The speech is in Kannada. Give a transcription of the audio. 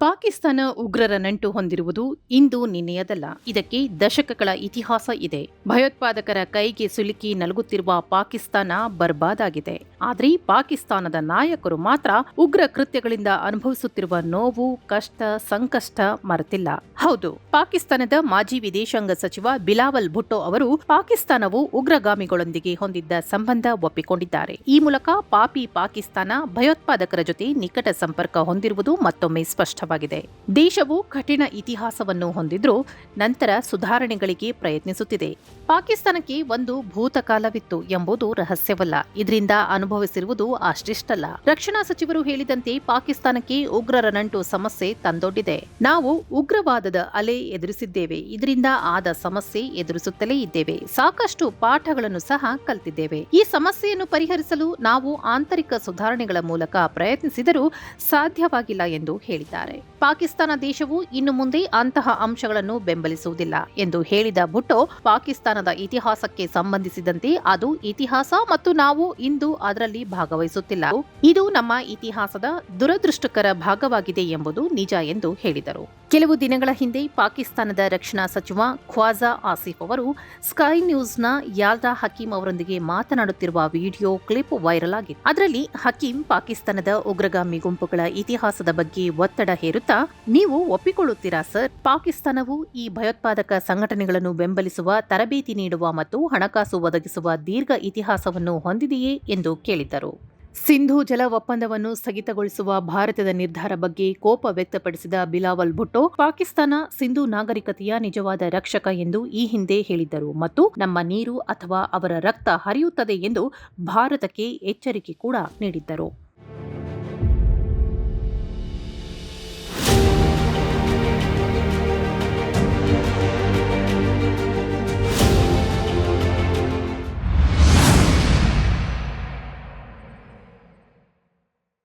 Bak ಪಾಕಿಸ್ತಾನ ಉಗ್ರರ ನಂಟು ಹೊಂದಿರುವುದು ಇಂದು ನಿನ್ನೆಯದಲ್ಲ. ಇದಕ್ಕೆ ದಶಕಗಳ ಇತಿಹಾಸ ಇದೆ. ಭಯೋತ್ಪಾದಕರ ಕೈಗೆ ಸಿಲುಕಿ ನಲುಗುತ್ತಿರುವ ಪಾಕಿಸ್ತಾನ ಬರ್ಬಾದಾಗಿದೆ. ಆದ್ರೆ ಪಾಕಿಸ್ತಾನದ ನಾಯಕರು ಮಾತ್ರ ಉಗ್ರ ಕೃತ್ಯಗಳಿಂದ ಅನುಭವಿಸುತ್ತಿರುವ ನೋವು, ಕಷ್ಟ, ಸಂಕಷ್ಟ ಮರೆತಿಲ್ಲ. ಹೌದು, ಪಾಕಿಸ್ತಾನದ ಮಾಜಿ ವಿದೇಶಾಂಗ ಸಚಿವ ಬಿಲಾವಲ್ ಭುಟ್ಟೋ ಅವರು ಪಾಕಿಸ್ತಾನವು ಉಗ್ರಗಾಮಿಗಳೊಂದಿಗೆ ಹೊಂದಿದ್ದ ಸಂಬಂಧ ಒಪ್ಪಿಕೊಂಡಿದ್ದಾರೆ. ಈ ಮೂಲಕ ಪಾಪಿ ಪಾಕಿಸ್ತಾನ ಭಯೋತ್ಪಾದಕರ ಜೊತೆ ನಿಕಟ ಸಂಪರ್ಕ ಹೊಂದಿರುವುದು ಮತ್ತೊಮ್ಮೆ ಸ್ಪಷ್ಟವಾಗಿದೆ. ದೇಶವು ಕಠಿಣ ಇತಿಹಾಸವನ್ನು ಹೊಂದಿದ್ರೂ ನಂತರ ಸುಧಾರಣೆಗಳಿಗೆ ಪ್ರಯತ್ನಿಸುತ್ತಿದೆ. ಪಾಕಿಸ್ತಾನಕ್ಕೆ ಒಂದು ಭೂತಕಾಲವಿತ್ತು ಎಂಬುದು ರಹಸ್ಯವಲ್ಲ. ಇದರಿಂದ ಅನುಭವಿಸಿರುವುದು ಅಷ್ಟಿಷ್ಟಲ್ಲ. ರಕ್ಷಣಾ ಸಚಿವರು ಹೇಳಿದಂತೆ ಪಾಕಿಸ್ತಾನಕ್ಕೆ ಉಗ್ರರ ನಂಟು ಸಮಸ್ಯೆ ತಂದೊಡ್ಡಿದೆ. ನಾವು ಉಗ್ರವಾದದ ಅಲೆ ಎದುರಿಸಿದ್ದೇವೆ. ಇದರಿಂದ ಆದ ಸಮಸ್ಯೆ ಎದುರಿಸುತ್ತಲೇ ಇದ್ದೇವೆ. ಸಾಕಷ್ಟು ಪಾಠಗಳನ್ನು ಸಹ ಕಲ್ತಿದ್ದೇವೆ. ಈ ಸಮಸ್ಯೆಯನ್ನು ಪರಿಹರಿಸಲು ನಾವು ಆಂತರಿಕ ಸುಧಾರಣೆಗಳ ಮೂಲಕ ಪ್ರಯತ್ನಿಸಿದರೂ ಸಾಧ್ಯವಾಗಿಲ್ಲ ಎಂದು ಹೇಳಿದ್ದಾರೆ. ಪಾಕಿಸ್ತಾನ ದೇಶವು ಇನ್ನು ಮುಂದೆ ಅಂತಹ ಅಂಶಗಳನ್ನು ಬೆಂಬಲಿಸುವುದಿಲ್ಲ ಎಂದು ಹೇಳಿದ ಭುಟ್ಟೋ, ಪಾಕಿಸ್ತಾನದ ಇತಿಹಾಸಕ್ಕೆ ಸಂಬಂಧಿಸಿದಂತೆ ಅದು ಇತಿಹಾಸ ಮತ್ತು ನಾವು ಇಂದು ಅದರಲ್ಲಿ ಭಾಗವಹಿಸುತ್ತಿಲ್ಲ. ಇದು ನಮ್ಮ ಇತಿಹಾಸದ ದುರದೃಷ್ಟಕರ ಭಾಗವಾಗಿದೆ ಎಂಬುದು ನಿಜ ಎಂದು ಹೇಳಿದರು. ಕೆಲವು ದಿನಗಳ ಹಿಂದೆ ಪಾಕಿಸ್ತಾನದ ರಕ್ಷಣಾ ಸಚಿವ ಖ್ವಾಜಾ ಆಸಿಫ್ ಅವರು ಸ್ಕೈ ನ್ಯೂಸ್ನ ಯಾಲ್ದಾ ಹಕೀಂ ಅವರೊಂದಿಗೆ ಮಾತನಾಡುತ್ತಿರುವ ವಿಡಿಯೋ ಕ್ಲಿಪ್ ವೈರಲ್ ಆಗಿದೆ. ಅದರಲ್ಲಿ ಹಕೀಂ ಪಾಕಿಸ್ತಾನದ ಉಗ್ರಗಾಮಿ ಗುಂಪುಗಳ ಇತಿಹಾಸದ ಬಗ್ಗೆ ಒತ್ತಡ ಹೇರುತ್ತಾ, ನೀವು ಒಪ್ಪಿಕೊಳ್ಳುತ್ತೀರಾ ಸರ್? ಪಾಕಿಸ್ತಾನವು ಈ ಭಯೋತ್ಪಾದಕ ಸಂಘಟನೆಗಳನ್ನು ಬೆಂಬಲಿಸುವ ತರಬೇತಿ ನೀಡುವ ಮತ್ತು ಹಣಕಾಸು ಒದಗಿಸುವ ದೀರ್ಘ ಇತಿಹಾಸವನ್ನು ಹೊಂದಿದೆಯೇ ಎಂದು ಕೇಳಿದ್ದರು. ಸಿಂಧೂ ಜಲ ಒಪ್ಪಂದವನ್ನು ಸ್ಥಗಿತಗೊಳಿಸುವ ಭಾರತದ ನಿರ್ಧಾರ ಬಗ್ಗೆ ಕೋಪ ವ್ಯಕ್ತಪಡಿಸಿದ ಬಿಲಾವಲ್ ಭುಟ್ಟೋ, ಪಾಕಿಸ್ತಾನ ಸಿಂಧೂ ನಾಗರಿಕತೆಯ ನಿಜವಾದ ರಕ್ಷಕ ಎಂದು ಈ ಹಿಂದೆ ಹೇಳಿದ್ದರು ಮತ್ತು ನಮ್ಮ ನೀರು ಅಥವಾ ಅವರ ರಕ್ತ ಹರಿಯುತ್ತದೆ ಎಂದು ಭಾರತಕ್ಕೆ ಎಚ್ಚರಿಕೆ ಕೂಡ ನೀಡಿದ್ದರು.